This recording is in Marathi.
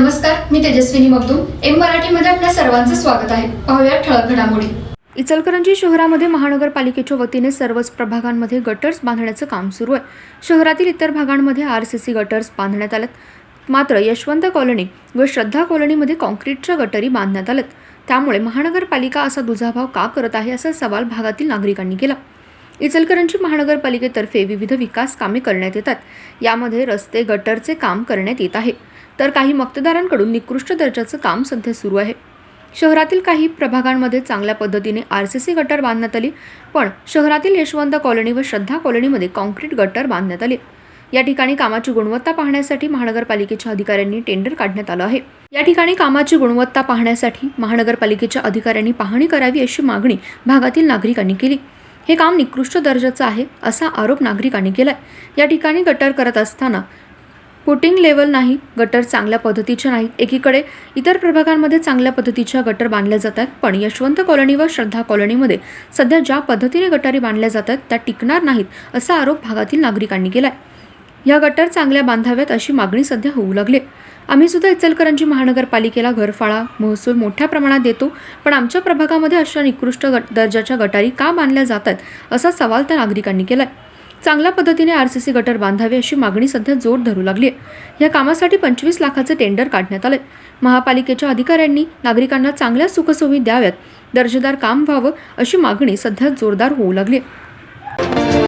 नमस्कार मी तेजस्विनी मगदूम. एम मराठीमध्ये आपल्या सर्वांचं स्वागत आहे. पाहूया ठळक घडामोडी. इचलकरंजी शहरामध्ये महानगरपालिकेच्या वतीने सर्वच प्रभागांमध्ये गटर्स बांधण्याचं काम सुरू आहे. शहरातील इतर भागांमध्ये आर सी सी गटर्स बांधण्यात आलेत. मात्र यशवंत कॉलनी व श्रद्धा कॉलनीमध्ये कॉन्क्रीटच्या गटरी बांधण्यात आल्यात. त्यामुळे महानगरपालिका असा दुजाभाव का करत आहे असा सवाल भागातील नागरिकांनी केला. इचलकरंजी महानगरपालिकेतर्फे विविध विकास कामे करण्यात येतात. यामध्ये रस्ते गटरचे काम करण्यात येत आहे. तर काही मक्तेदारांकडून निकृष्ट दर्जाचं काम सध्या सुरू आहे. शहरातील काही प्रभागांमध्ये चांगल्या पद्धतीने आर सी सी गटर बांधण्यात आली पण शहरातील यशवंत कॉलनी व श्रद्धा कॉलनीमध्ये कॉन्क्रीट गटर बांधण्यात आले. या ठिकाणी कामाची गुणवत्ता पाहण्यासाठी महानगरपालिकेच्या अधिकाऱ्यांनी टेंडर काढण्यात आलं आहे. या ठिकाणी कामाची गुणवत्ता पाहण्यासाठी महानगरपालिकेच्या अधिकाऱ्यांनी पाहणी करावी अशी मागणी भागातील नागरिकांनी केली. हे काम निकृष्ट दर्जाचं आहे असा आरोप नागरिकांनी केलाय. या ठिकाणी गटर करत असताना पुटिंग लेवल नाही गटर चांगल्या पद्धतीच्या नाहीत एकीकडे इतर प्रभागांमध्ये चांगल्या पद्धतीच्या गटर बांधल्या जातात पण यशवंत कॉलनी व श्रद्धा कॉलनीमध्ये सध्या ज्या पद्धतीने गटारी बांधल्या जातात त्या टिकणार नाहीत असा आरोप भागातील नागरिकांनी केलाय. या गटर चांगल्या बांधाव्यात अशी मागणी सध्या होऊ लागली आम्ही सुद्धा इचलकरंजी महानगरपालिकेला घरफाळा महसूल मोठ्या प्रमाणात देतो पण आमच्या प्रभागामध्ये अशा निकृष्ट गट दर्जाच्या गटारी का बांधल्या जातात असा सवाल त्या नागरिकांनी केला आहे चांगल्या पद्धतीने आर सी सी गटर बांधावे अशी मागणी सध्या जोर धरू लागली आहे. या कामासाठी पंचवीस लाखाचे टेंडर काढण्यात आले महापालिकेच्या अधिकाऱ्यांनी नागरिकांना चांगल्या सुखसोयी द्याव्यात दर्जेदार काम व्हावं अशी मागणी सध्या जोरदार होऊ लागली आहे.